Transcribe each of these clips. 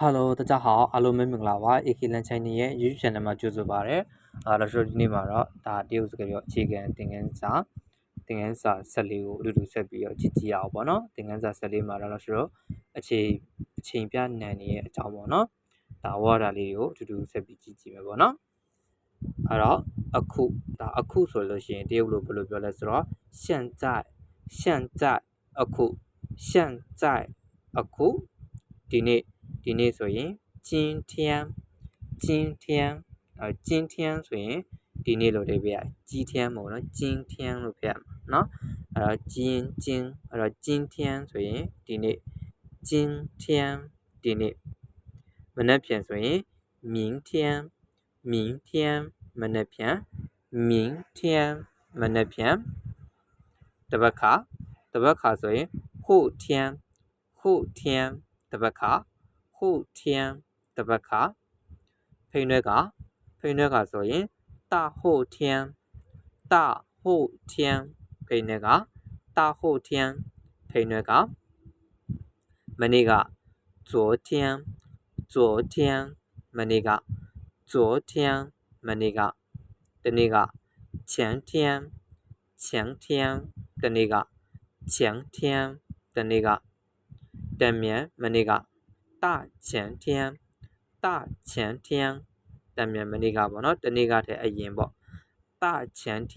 Hello 大家好အားလုံးပဲမင်္ဂလာပါ AK Lan Channel ရဲ့ YouTube Channel မှာကြိုဆိုပါရစေ။အားလို့ဆိုဒီနေ့မှာတော့ဒါတရုတ်စကားပြောအခြေခံသင်ခန်းစာသင်ခန်းစာ14ကိုအတူတူဆက်ပြီးတော့ကြည့်ကြည့်ရအောင်ပေါ့နော်။သင်ခန်းစာ14မှာတော့လို့ဆိုတော့အခြေအချိန်ပြနံနေရဲ့အကြောင်းပေါ့နော်။ဒါဝါတာလေးကိုအတူတူဆက်ပြီးကြည့်ကြည့်မယ်ပေါ့နော်။အဲ့တော့အခုဒါအခုဆိုလို့ရှိရင်တရုတ်လိုဘယ်လိုပြောလဲဆိုတော့现在现在အခု现在အခုဒီနေ့ ဒီနေ့ဆိုရင်ကျင်းထျံကျင်းထျံအဲကျင်းထျံဆိုရင်ဒီနေ့လို့တွေပြရကြီးထျံပေါ့နော်ကျင်းထျံလို့ပြရမှာနော်အဲ့တော့ကျင်းကျင်းအဲ့တော့ကျင်းထျံဆိုရင်ဒီနေ့ကျင်းထျံဒီနေ့မနက်ဖြန်ဆိုရင်မြင်းထျံမြင်းထျံမနက်ဖြန်မြင်းထျံမနက်ဖြန်တပတ်ခါတပတ်ခါဆိုရင်ခုထျံခုထျံတပတ်ခါ 后天တပတ်ခါဖိနှဲကဖိနှဲကဆိုရင်大后天大后天ဖိနှဲက大后天ဖိနှဲကမနေ့က昨天昨天မနေ့က昨天မနေ့ကတနေ့က前天前天တနေ့က前天တနေ့ကတမြန်မနေ့က 大前天大前天တမြန်မနေ့ကပေါ့နော်တနေ့ကတည်းအရင်ပေါ့大前天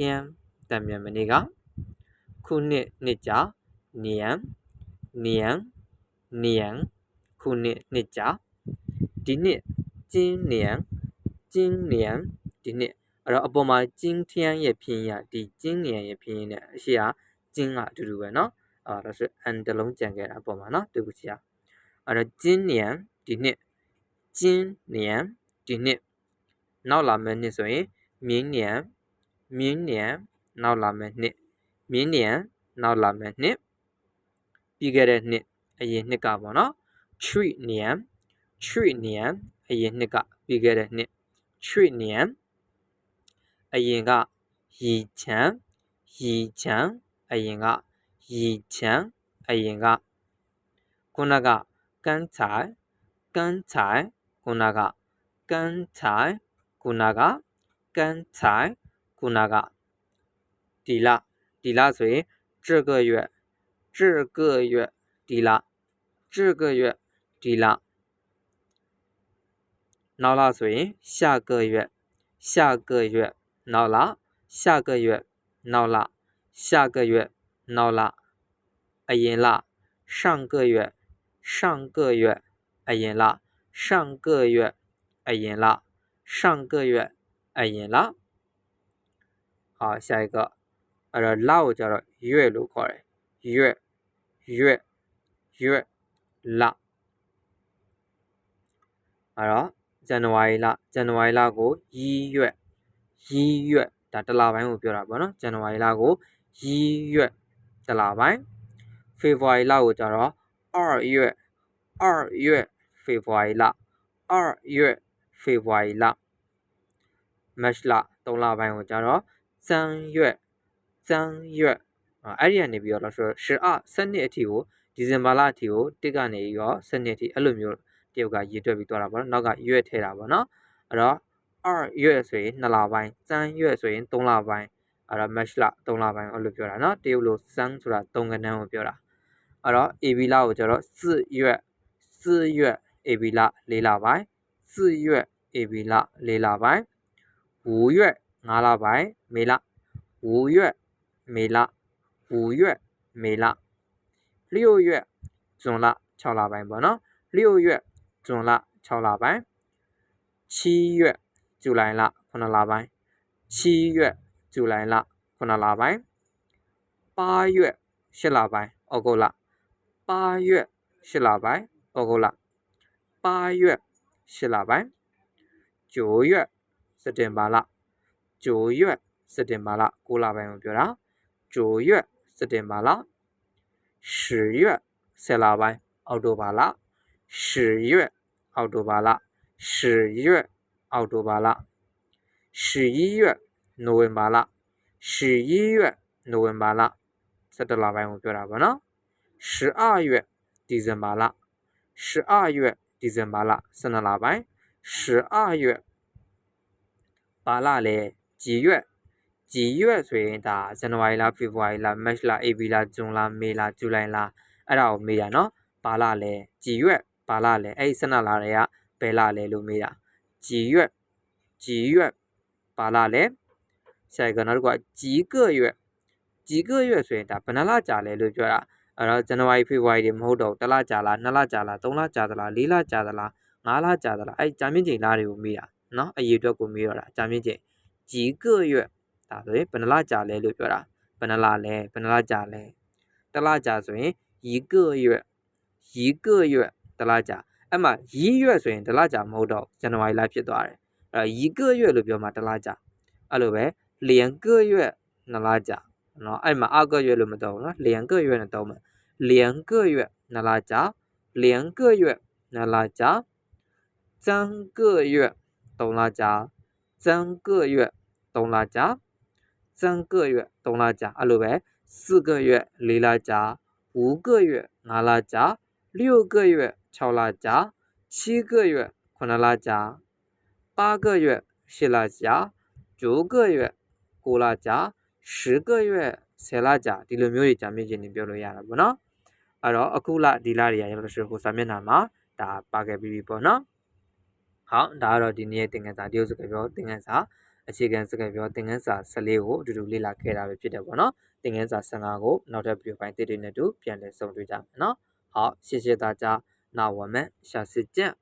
တမြန်မနေ့ကခုနှစ်နှစ်ကြာ年年年ခုနှစ်နှစ်ကြာဒီနှစ်今年今年ဒီနှစ်အဲ့တော့အပေါ်မှာ今天ရဲ့拼音ဒီ今年ရဲ့拼音နဲ့အရှိဟာ今ကအတူတူပဲเนาะအာဒါဆို n တလုံးကြံခဲ့တာအပေါ်မှာเนาะ对不起啊 အဲ့တော့ကျင်းဉဏ်ဒီနှစ်ကျင်းဉဏ်ဒီနှစ်နောက်လာမယ့်နှစ်ဆိုရင်မြင်းဉဏ်မြင်းဉဏ်နောက်လာမယ့်နှစ်မြင်းဉဏ်နောက်လာမယ့်နှစ်ပြီးခဲ့တဲ့နှစ်အရင်နှစ်ကပေါ့နော် tree ဉဏ် tree ဉဏ်အရင်နှစ်ကပြီးခဲ့တဲ့နှစ် tree ဉဏ်အရင်ကရီချံရီချံအရင်ကရီချံအရင်ကခုနက 刚才刚才过那个刚才过那个刚才过那个抵了抵了谁这个月。这个月。抵了这个月。抵了闹了谁下个月。下个月。闹了下个月。闹了下个月。闹了阿呀啦。上个月。上个月အရင်လ上个月အရင်လ上个月အရင်လ好下一个အဲ့တော့လကိုကျတော့ရွက်လို့ခေါ်တယ်ရွက်ရွက်ရွက်လအဲ့တော့ဇန်နဝါရီလဇန်နဝါရီလကိုရီးရွက်ရီးရွက်ဒါတလပိုင်းကိုပြောတာပေါ့နော်ဇန်နဝါရီလကိုရီးရွက်တလပိုင်းဖေဖော်ဝါရီလကိုကျတော့ 二月二月ဖေဖော်ဝါရီလ二月ဖေဖော်ဝါရီလမတ်လ3လပိုင်းကိုကျတော့三月三月အဲ့ဒီကနေပြီးတော့ဆိုတော့12 12အထိကိုဒီဇင်ဘာလအထိကိုတစ်ကနေရော12အထိအဲ့လိုမျိုးတရုတ်ကရေးတွက်ပြီးသွားတာပေါ့နော်နောက်ကရွက်ထဲတာပေါ့နော်အဲ့တော့2ရွက်ဆိုရင်2လပိုင်း3ရွက်ဆိုရင်3လပိုင်းအဲ့တော့ match လ3လပိုင်းအဲ့လိုပြောတာနော်တရုတ်လို3ဆိုတာ3ကဏ္ဍကိုပြောတာ အဲ့တော့ AB လကိုကျတော့4ရွက်4ရွက် AB လ4လပိုင်း4ရွက် AB လ4လပိုင်း5ရွက်5လပိုင်းမေလ5ရွက်မေလ5ရွက်မေလ6ရွက်ဇွန်လ6လပိုင်းပေါ့နော်6ရွက်ဇွန်လ6လပိုင်း7ရွက်ဇူလိုင်လ9လပိုင်း7ရွက်ဇူလိုင်လ9လပိုင်း8ရွက်10လပိုင်းဩဂုတ်လ 8ရွက်10လပိုင်းဩဂုတ်လ8ရွက်10လပိုင်း9ရွက်စက်တင်ဘာလ9ရွက်စက်တင်ဘာလ9လပိုင်းကိုပြောတာ9ရွက်စက်တင်ဘာလ10ရွက်10လပိုင်းအောက်တိုဘာလ10月အောက်တိုဘာလ10月အောက်တိုဘာလ11月နိုဝင်ဘာလ11月နိုဝင်ဘာလ17လပိုင်းကိုပြောတာပေါ့နော် 12月ဒီဇင်ဘာလ12月 ဒီဇင်ဘာလ12လပိုင်း12月ဘာလလဲ几月几月ဆိုရင်ဒါဇန်နဝါရီလဖေဖော်ဝါရီလမတ်လဧပြီလဇွန်လမေလဇူလိုင်လအဲ့ဒါကိုမေးတာနော်ဘာလလဲ几月ဘာလလဲအဲ့ဒီ12လတွေကဘယ်လလဲလို့မေးတာ几月几月ဘာလလဲဆရာကနောက်တစ်ခုက几个月几个月ဆိုရင်ဒါဘယ်နှလကြာလဲလို့ပြောတာ အဲ့တော့ဇန်နဝါရီဖေဖော်ဝါရီတွေမဟုတ်တော့တစ်လကြာလားနှစ်လကြာလားသုံးလကြာသလားလေးလကြာသလားငါးလကြာသလားအဲ့ကြာမြင့်ချိန်လားတွေကိုမေးတာနော်အရေးအတွက်ကိုမေးတော့တာကြာမြင့်ချိန်几个月ဒါဆိုရင်ဘယ်နှလကြာလဲလို့ပြောတာဘယ်နှလလဲဘယ်နှလကြာလဲတစ်လကြာဆိုရင်一个月一个月တစ်လကြာအဲ့မှာ一月ဆိုရင်တစ်လကြာမဟုတ်တော့ဇန်နဝါရီလဖြစ်သွားတယ်အဲ့一个月လို့ပြောမှတစ်လကြာအဲ့လိုပဲ两个月နှစ်လကြာ နော်အဲ့မှာအက月လို့မတော့ဘူးနော်两个月နဲ့တော့မယ်两个月နှစ်လကြာ两个月နှစ်လကြာ三个月သုံးလကြာ三个月သုံးလကြာ三个月သုံးလကြာအဲ့လိုပဲ四个月လေးလကြာ五个月ငါးလကြာ六个月6လကြာ七个月9လကြာ八个月10လကြာ九个月9လကြာ 10个月10လကြာဒီလိုမျိုးတွေကြာမြင့်ခြင်းတွေပြောလို့ရတာပေါ့နော်အဲ့တော့အခုလဒီလတွေရရလို့ရှိရင်ကိုစာမျက်နှာမှာဒါပါခဲ့ပြီးပြီပေါ့နော်ဟုတ်ဒါကတော့ဒီနေ့သင်ခန်းစာတရုတ်စကားပြောသင်ခန်းစာအခြေခံစကားပြောသင်ခန်းစာ14ကိုအတူတူလေ့လာခဲ့တာပဲဖြစ်တယ်ပေါ့နော်သင်ခန်းစာ15ကိုနောက်ထပ်ဗီဒီယိုပိုင်းတစ်တွေနဲ့တူပြန်လည်ဆုံတွေ့ကြမယ်နော်好谢谢大家那我们下次见